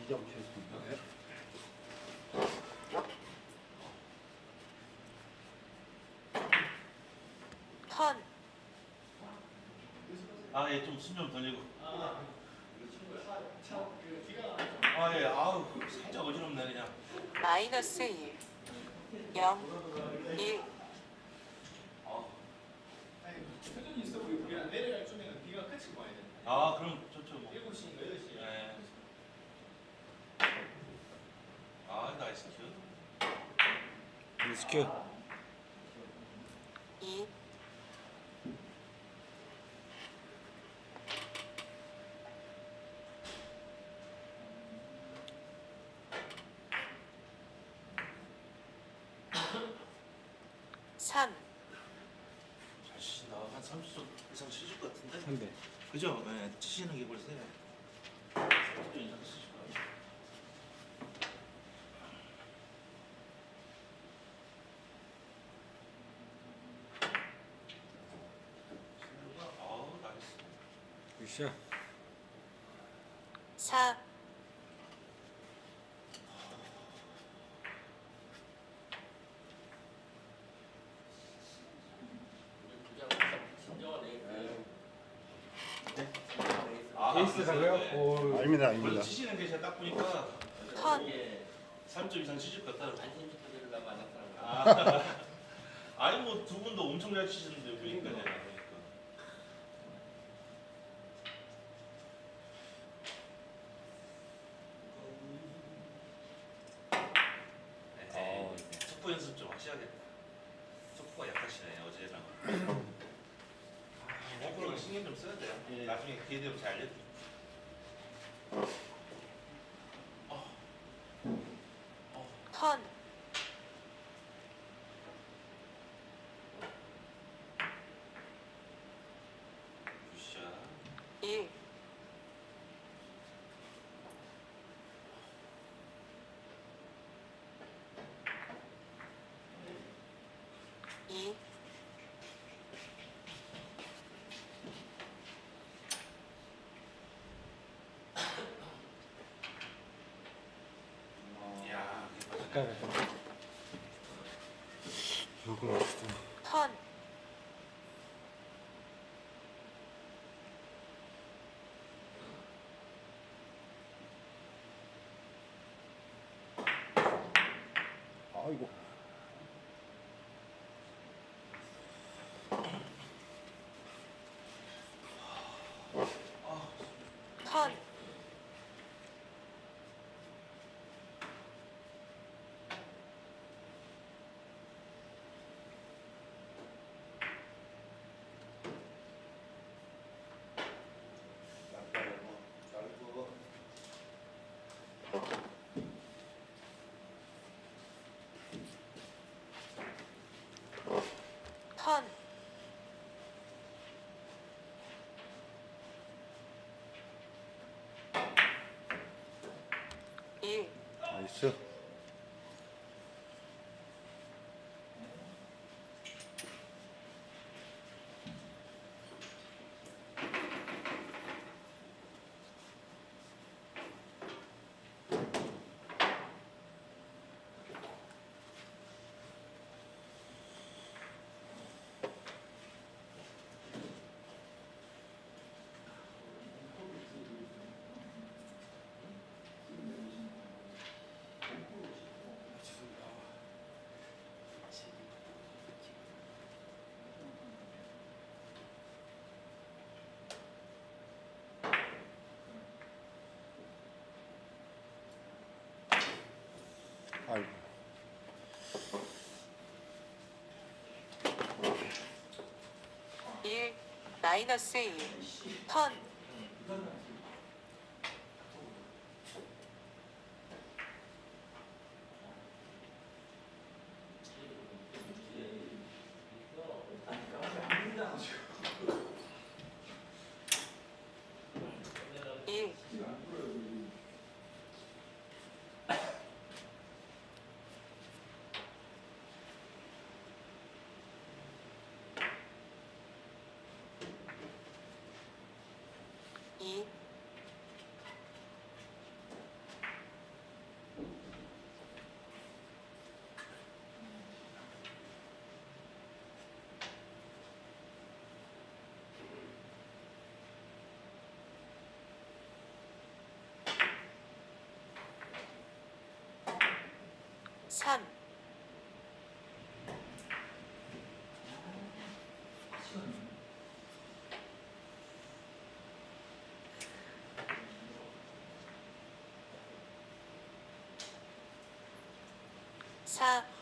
2점 쳤습니다. 턴, 아, 예, 좀 숨 좀 돌리고. 아, 예, 아우, 살짝 어지럽네, 그냥. 마이너스 1, 0, 1, 아, 표정이 있어 보이고 우리가 내려갈 준에는 비가 그치고 와야 돼. 아 그럼 좋죠, 뭐. 7시인가 8시. 예. 아, 나이스 큐. 리스큐. 2, 삼, 잘 치신다. 한 30점 이상 치실 것 같은데? 3대. 그죠? 예, 치시는 게 벌써 30점 이상 치실 것 같아요. 아우, 굿샷. 4, 아, 케이스라고요? 네. 오. 아닙니다, 원래 아닙니다. 치시는 게 제가 딱 보니까 턴, 3점 이상 치실 것 같아요. 안심부터 안 했더라고. 아, 아니 뭐 두 분도 엄청 잘 치시는데 보니까 제가 보니까. 어, 네, 속보 연습 좀 하셔야겠다. 속보가 약하시네 어제랑. 아, 앞으로 신경 좀 써야 돼요. 예. 나중에 기회 되면 잘 알려드릴게요. 턴, 굿샷. 1, 이, 이야, 아까 이거 맛있어. 턴, 아이고. 턴, 턴, 일, 나 아이고. 일, 마이너스 1, 턴, 일, 3 4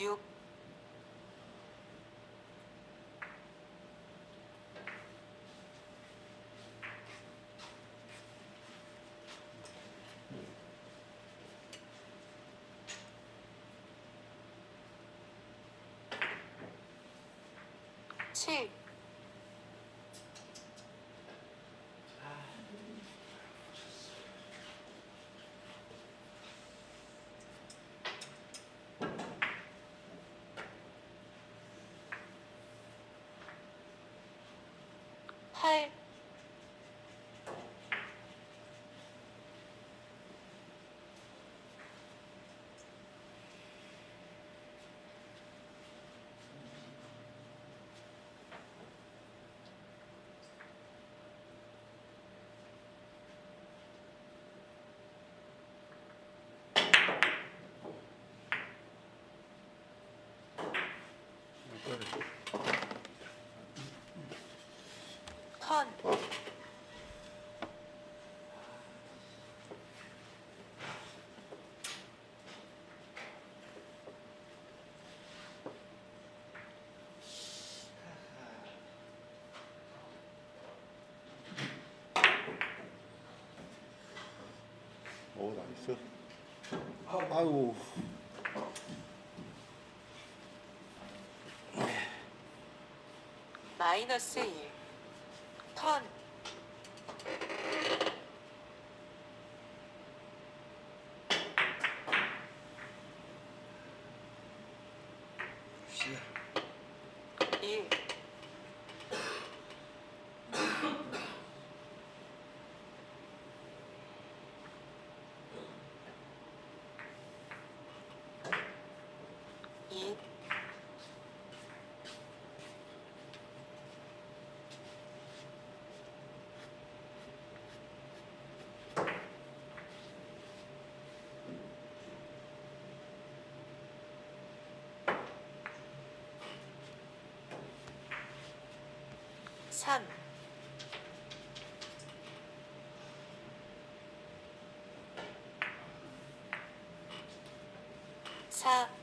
七。太 턴오 나이스. 아이고. 마이너스 1 턴 씨. 3 4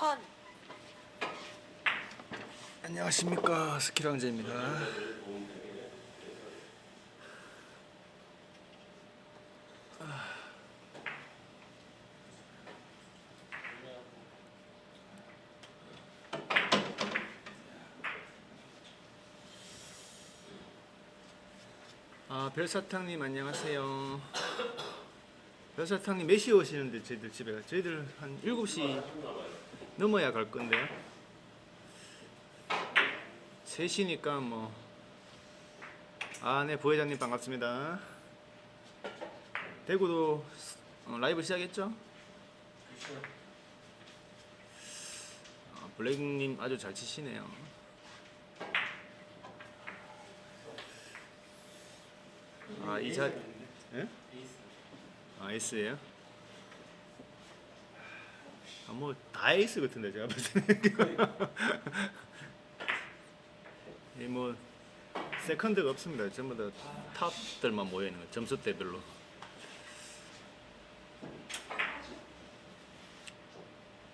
턴 안녕하십니까 스키랑제입니다. 아 별사탕님 안녕하세요. 별사탕님 몇 시에 오시는데 저희들 집에 저희들 한 7시 넘어야 갈 건데요. 3시니까 뭐. 아, 네, 부회장님 반갑습니다. 대구도 어, 라이브 시작했죠? 아, 블랙님 아주 잘 치시네요. 아, 이 자, 예? 아 에이스예요? 아, 뭐다 에이스 같은데 제가 봤을 때. 이뭐 세컨드가 없습니다. 전부 다 탑들만 모여 있는 거 점수 대별로.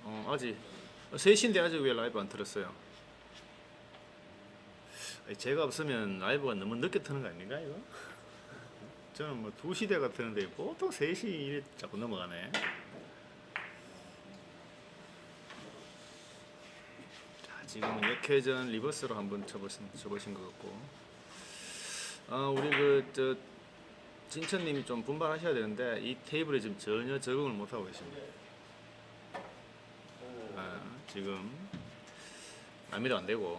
어 아직 3시인데 아직 왜 라이브 안 틀었어요? 제가 없으면 라이브가 너무 늦게 트는 거 아닌가 이거? 저는 뭐 2시대가 트는데 보통 3시 이래 자꾸 넘어가네. 지금은 역회전 리버스로 한번 쳐보신, 쳐보신 것 같고. 아, 우리 그, 저, 진천님이 좀 분발하셔야 되는데, 이 테이블에 지금 전혀 적응을 못하고 계십니다. 아, 지금, 남이도 안 되고.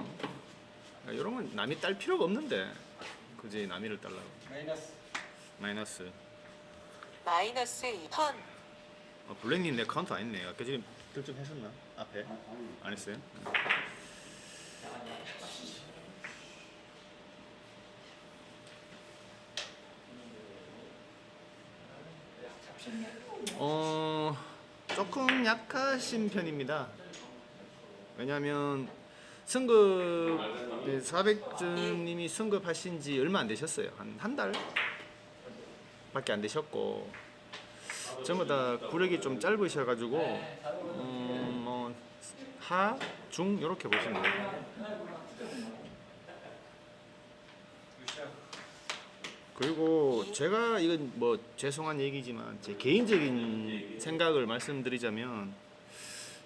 이런 건 남이 딸 필요가 없는데, 굳이 남이를 달라고. 마이너스. 마이너스. 마이너스 2턴 어, 블랙님 내 카운트 안 했네. 아까 지금 득점 했었나? 앞에? 안 했어요? 어 조금 약하신 편입니다. 왜냐하면 승급 400점님이 승급하신 지 얼마 안 되셨어요. 한 한 달? 밖에 안 되셨고 전부 다 구력이 좀 짧으셔가지고 음, 뭐 하, 중 이렇게 보시면 돼요. 그리고 제가 이건 뭐 죄송한 얘기지만 제 개인적인 생각을 말씀드리자면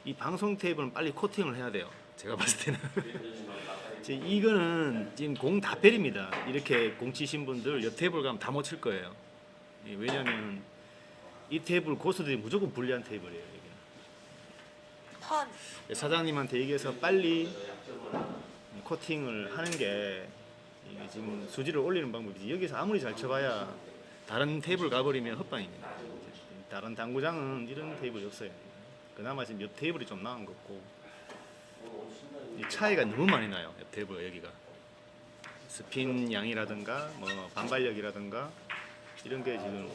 이 방송 테이프는 빨리 코팅을 해야 돼요. 제가 봤을 때는 제 이거는 지금 공 다 때립니다. 이렇게 공 치신 분들 옆 테이블 가면 다 못 칠 거예요. 예, 왜냐면 이 테이블 고수들이 무조건 불리한 테이블이에요. 이게. 턴 사장님한테 얘기해서 빨리 코팅을 하는 게 이게 지금 수지를 올리는 방법이지. 여기서 아무리 잘 쳐봐야 다른 테이블 가버리면 헛방입니다. 다른 당구장은 이런 테이블이 없어요. 그나마 지금 옆 테이블이 좀 나은 이 차이가 너무 많이 나요. 옆 테이블 여기가 스핀 양이라든가 뭐 반발력이라든가 이런 게 지금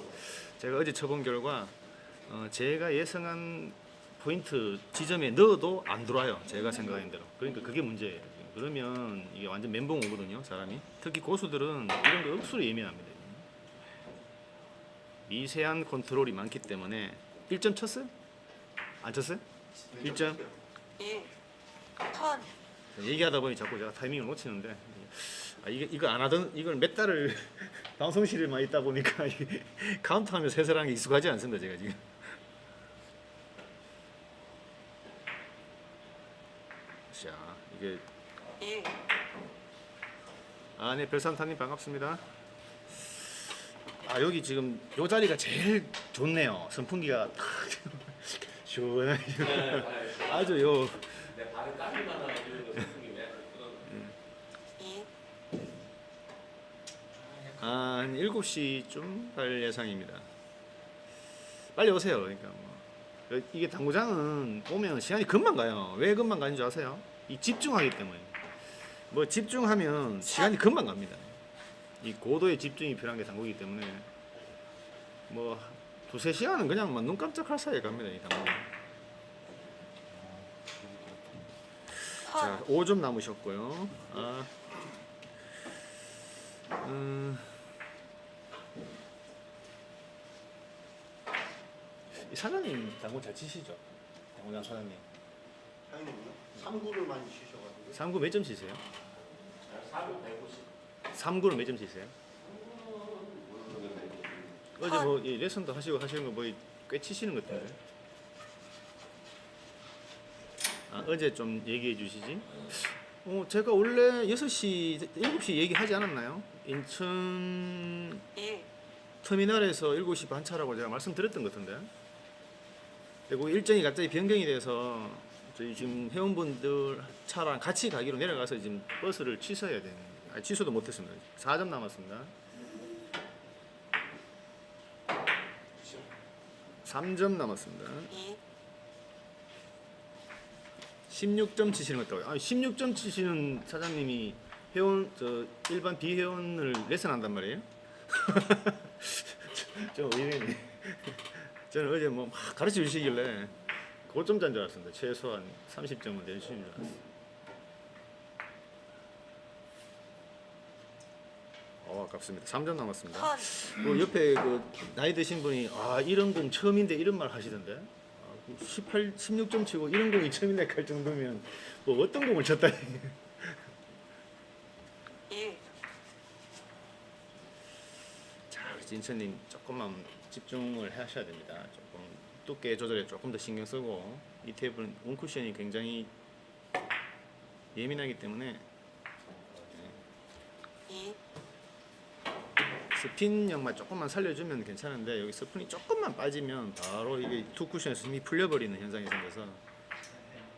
제가 어제 쳐본 결과 어, 제가 예상한 포인트 지점에 넣어도 안 들어와요. 제가 생각한 대로. 그러니까 그게 문제예요. 그러면 이게 완전 멘붕 오거든요. 사람이. 특히 고수들은 이런 거 억수로 예민합니다. 미세한 컨트롤이 많기 때문에 1점 쳤어요? 안 쳤어요? 1점? 1턴 얘기하다 보니 자꾸 제가 타이밍을 놓치는데 아, 이게 이거 안 하던 이걸 몇 달을 방송실에만 있다 보니까 이게 카운트하면 세세라는 게 익숙하지 않습니다. 제가 지금. 자 이게 1 아, 네, 별산타님 반갑습니다. 아, 여기 지금 요 자리가 제일 좋네요. 선풍기가 탁 시원하게. 아주 요내 땀이 이런 거 생기네. 그런 2 아, 한 7시쯤 갈 예상입니다. 빨리 오세요. 그러니까 뭐. 이게 당구장은 오면 시간이 금방 가요. 왜 금방 가는 줄 아세요? 이 집중하기 때문에. 뭐 집중하면 시간이 금방 갑니다. 이 고도의 집중이 필요한 게 당구이기 때문에 뭐 두세 시간은 그냥 뭐눈 깜짝할 사이에 갑니다. 이 당구. 자, 턴 5점 남으셨고요. 아. 음. 이 사장님 당구 잘 치시죠? 당구장 사장님. 사장님은요? 3구를 많이 치셔가지고 3구 몇 점 치세요? 4분 150. 3구는 몇점 치세요? 어제 뭐 이 레슨도 하시고 하시는 거뭐꽤 치시는 것 같은데. 아, 어제 좀 얘기해 주시지. 어, 제가 원래 6시, 7시 얘기하지 않았나요? 인천 1 터미널에서 7시 반 차라고 제가 말씀드렸던 것 같은데. 그리고 일정이 갑자기 변경이 돼서 저희 지금 회원분들 차랑 같이 가기로 내려가서 지금 버스를 취소해야 되는. 아, 취소도 못했습니다. 4점 남았습니다. 3점 남았습니다. 2 16점 치시는 것 같다고요. 아, 16점 치시는 사장님이 회원 저 일반 비회원을 레슨한단 말이에요? 저 의뢰네. 저는 어제 뭐 막 가르쳐 주시길래 고점자인 줄 알았습니다. 최소한 30점은 내주시는 줄 알았어요. 어, 아깝습니다. 3점 남았습니다. 턴, 그 옆에 그 나이 드신 분이 아 이런 공 처음인데 이런 말 하시던데 아, 18, 16점 치고 이런 공이 처음인데 갈 정도면 뭐 어떤 공을 쳤다 1, 자 진천님 조금만 집중을 하셔야 됩니다 조금 두께 조절에 조금 더 신경 쓰고 이 테이블은 원쿠션이 굉장히 예민하기 때문에 2, 스핀력만 조금만 살려주면 괜찮은데 여기 스푼이 조금만 빠지면 바로 이게 투 쿠션에서 힘이 풀려버리는 현상이 생겨서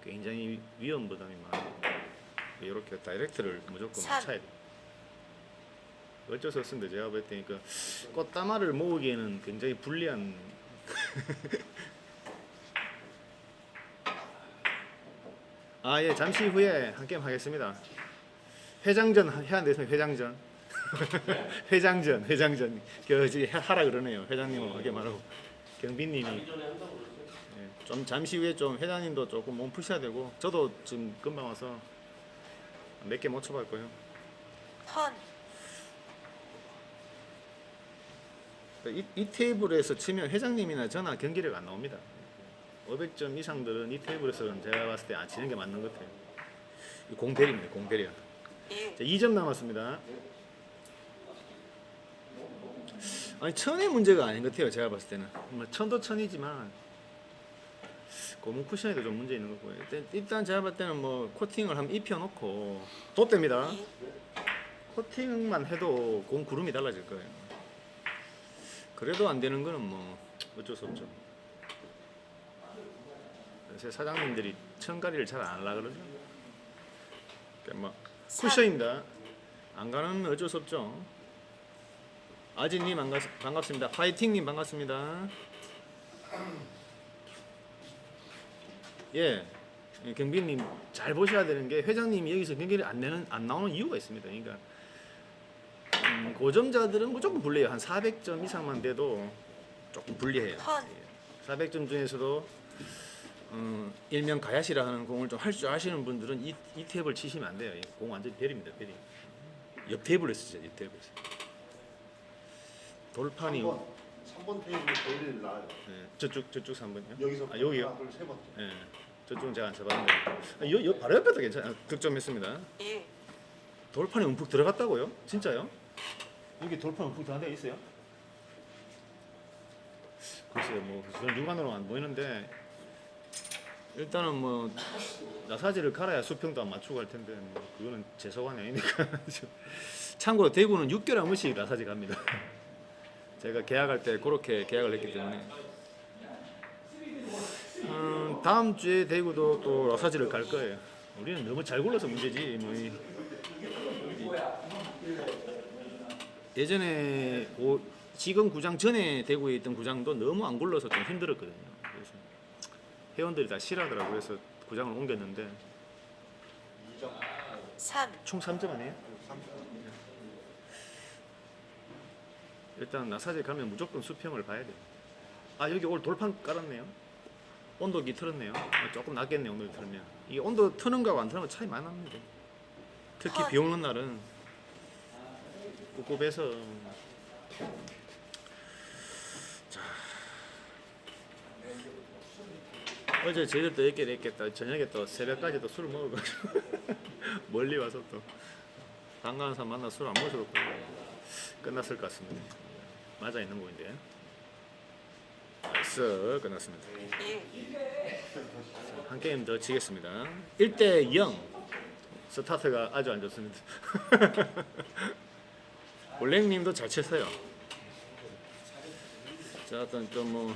굉장히 위험 부담이 많아요. 이렇게 다이렉트를 무조건 삼. 차야 돼. 어쩔 수 없습니다. 제가 볼 때니까 꽃다마를 모으기에는 굉장히 불리한 아 예 잠시 후에 한 게임 하겠습니다. 회장전 해야 되겠습니다. 회장전. 회장전, 회장전. 그 하라 그러네요. 회장님은 그렇게 말하고 경빈님이 예, 좀 잠시 후에 좀 회장님도 조금 몸 푸셔야 되고 저도 지금 금방 와서 몇 개못 거예요. 턴, 이, 이 테이블에서 치면 회장님이나 저나 경기력 안 나옵니다. 500점 이상들은 이 테이블에서는 제가 봤을 때 안 치는 게 맞는 것 같아요. 이 공대리입니다. 공대리. 1, 자, 2점 남았습니다. 아니 천의 문제가 아닌 것 같아요. 제가 봤을 때는 뭐 천도 천이지만 고무 쿠션에도 좀 문제 있는 거고요. 일단, 제가 봤을 때는 뭐 코팅을 한번 입혀놓고 돛대입니다. 2, 코팅만 해도 공 구름이 달라질 거예요. 그래도 안 되는 거는 뭐 어쩔 수 없죠. 요새 사장님들이 천가리를 잘 안 하려 그러죠. 그러니까 뭐 삼. 쿠션입니다. 안 가는 어쩔 수 없죠. 아진님 반갑, 반갑습니다. 파이팅님 반갑습니다. 예, 예, 경빈님 잘 보셔야 되는 게 회장님이 여기서 경기를 안 내는 안 나오는 이유가 있습니다. 그러니까 음, 고점자들은 무조건 불리해요. 한 400점 이상만 돼도 조금 불리해요. 턴. 예. 400점 중에서도 음, 일명 가야시라 하는 공을 좀 할 줄 아시는 분들은 이, 이 탭을 치시면 안 돼요. 이공 완전 별입니다. 별이. 옆 탭을 쓰죠. 옆 탭을. 돌판이 3번, 3번 테이블 제일 나아요. 예, 저쪽 저쪽 3번이요? 여기서 아, 여기요? 하나, 둘, 세 번째. 예. 저쪽은 제가 안 쳐봤는데 아, 여, 여, 바로 옆에도 괜찮아 득점했습니다 1, 돌판에 움푹 들어갔다고요? 진짜요? 여기 돌판 들어간 데 있어요? 글쎄요 뭐 그런 육안으로 안 보이는데 일단은 뭐 나사지를 갈아야 수평도 안 맞추고 할 텐데 뭐 그거는 제 소관이 아니니까 참고로 대구는 6개월 한 번씩 나사지 갑니다 제가 계약할 때 그렇게 계약을 했기 때문에 음, 다음 주에 대구도 또 라사지를 갈 거예요. 우리는 너무 잘 굴러서 문제지. 뭐 이, 이- 예전에 오, 지금 구장 전에 대구에 있던 구장도 너무 안 굴러서 좀 힘들었거든요. 그래서 회원들이 다 싫어하더라고요. 그래서 구장을 옮겼는데 2점, 3, 총 3점 아니에요? 3점. 일단 나사지 가면 무조건 수평을 봐야 돼요. 아 여기 오늘 돌판 깔았네요. 온도기 틀었네요. 아, 조금 낮겠네 온도기 틀면. 이게 온도 트는 거하고 안 트는 거 차이 많이 납니다. 특히 비 오는 날은 꿉꿉해서 자 어제 저녁 또 이렇게 됐겠다. 저녁에 또 새벽까지 또 술을 먹어가지고 멀리 와서 또 반가운 사람 만나 술 안 마셔도 끝났을 것 같습니다. 맞아 있는 거인데. 나이스 끝났습니다. 1, 한 게임 더 치겠습니다. 1대 0. 스타트가 아주 안 좋습니다. 올랭님도 잘 쳤어요. 자, 어떤 좀뭐